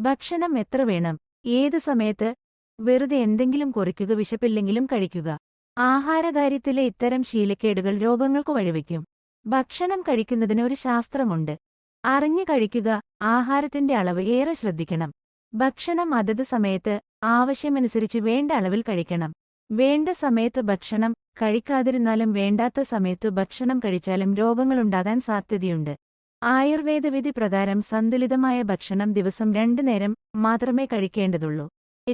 ഭക്ഷണം എത്ര വേണം? ഏത് സമയത്ത്? വെറുതെ എന്തെങ്കിലും കുറിക്കുക വിശപ്പില്ലെങ്കിലും കഴിക്കുക. ആഹാരകാര്യത്തിലെ ഇത്തരം ശീലക്കേടുകൾ രോഗങ്ങൾക്കു വഴിവെക്കും. ഭക്ഷണം കഴിക്കുന്നതിന് ഒരു ശാസ്ത്രമുണ്ട്. അറിഞ്ഞു കഴിക്കുക ആഹാരത്തിന്റെ അളവ് ഏറെ ശ്രദ്ധിക്കണം. ഭക്ഷണം അതത് സമയത്ത് ആവശ്യമനുസരിച്ച് വേണ്ട അളവിൽ കഴിക്കണം. വേണ്ട സമയത്ത് ഭക്ഷണം കഴിക്കാതിരുന്നാലും വേണ്ടാത്ത സമയത്ത് ഭക്ഷണം കഴിച്ചാലും രോഗങ്ങളുണ്ടാകാൻ സാധ്യതയുണ്ട്. ആയുർവേദ വിധി പ്രകാരം സന്തുലിതമായ ഭക്ഷണം ദിവസം രണ്ടു നേരം മാത്രമേ കഴിക്കേണ്ടതുള്ളൂ.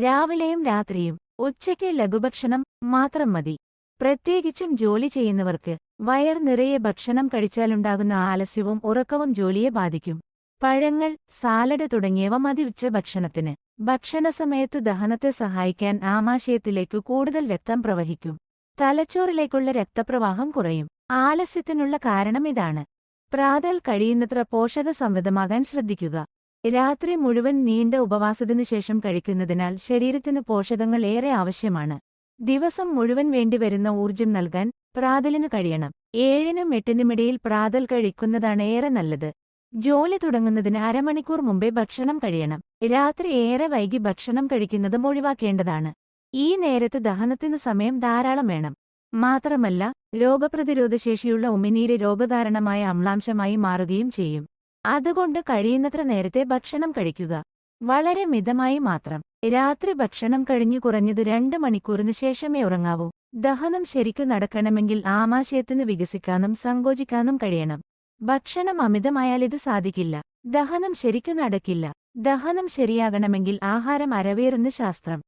രാവിലെയും രാത്രിയും ഉച്ചയ്ക്ക് ലഘുഭക്ഷണം മാത്രം മതി. പ്രത്യേകിച്ചും ജോലി ചെയ്യുന്നവർക്ക് വയർ നിറയെ ഭക്ഷണം കഴിച്ചാലുണ്ടാകുന്ന ആലസ്യവും ഉറക്കവും ജോലിയെ ബാധിക്കും. പഴങ്ങൾ സാലഡ് തുടങ്ങിയവ മതി ഉച്ച ഭക്ഷണത്തിന്. ഭക്ഷണ സമയത്ത് ദഹനത്തെ സഹായിക്കാൻ ആമാശയത്തിലേക്കു കൂടുതൽ രക്തം പ്രവഹിക്കും. തലച്ചോറിലേക്കുള്ള രക്തപ്രവാഹം കുറയും. ആലസ്യത്തിനുള്ള കാരണം ഇതാണ്. പ്രാതൽ കഴിയുന്നത്ര പോഷക പോഷകസമൃദ്ധമാകാൻ ശ്രദ്ധിക്കുക. രാത്രി മുഴുവൻ നീണ്ട ഉപവാസത്തിനു ശേഷം കഴിക്കുന്നതിനാൽ ശരീരത്തിന് പോഷകങ്ങൾ ഏറെ ആവശ്യമാണ്. ദിവസം മുഴുവൻ വേണ്ടിവരുന്ന ഊർജം നൽകാൻ പ്രാതലിനു കഴിയണം. ഏഴിനും എട്ടിനുമിടയിൽ പ്രാതൽ കഴിക്കുന്നതാണ് ഏറെ നല്ലത്. ജോലി തുടങ്ങുന്നതിന് അരമണിക്കൂർ മുമ്പേ ഭക്ഷണം കഴിയണം. രാത്രി ഏറെ വൈകി ഭക്ഷണം കഴിക്കുന്നതും ഒഴിവാക്കേണ്ടതാണ്. ഈ നേരത്ത് ദഹനത്തിനു സമയം ധാരാളം വേണം. മാത്രമല്ല രോഗപ്രതിരോധശേഷിയുള്ള ഉമിനീര് രോഗധാരണമായ അമ്ലാംശമായി മാറുകയും ചെയ്യും. അതുകൊണ്ട് കഴിയുന്നത്ര നേരത്തെ ഭക്ഷണം കഴിക്കുക. വളരെ മിതമായി മാത്രം. രാത്രി ഭക്ഷണം കഴിഞ്ഞു കുറഞ്ഞത് രണ്ട് മണിക്കൂറിന് ശേഷമേ ഉറങ്ങാവൂ. ദഹനം ശരിക്കു നടക്കണമെങ്കിൽ ആമാശയത്തിന് വികസിക്കാനും സങ്കോചിക്കാനും കഴിയണം. ഭക്ഷണം അമിതമായാൽ ഇത് സാധിക്കില്ല. ദഹനം ശരിക്കു നടക്കില്ല. ദഹനം ശരിയാകണമെങ്കിൽ ആഹാരം അരവേറുന്ന ശാസ്ത്രം.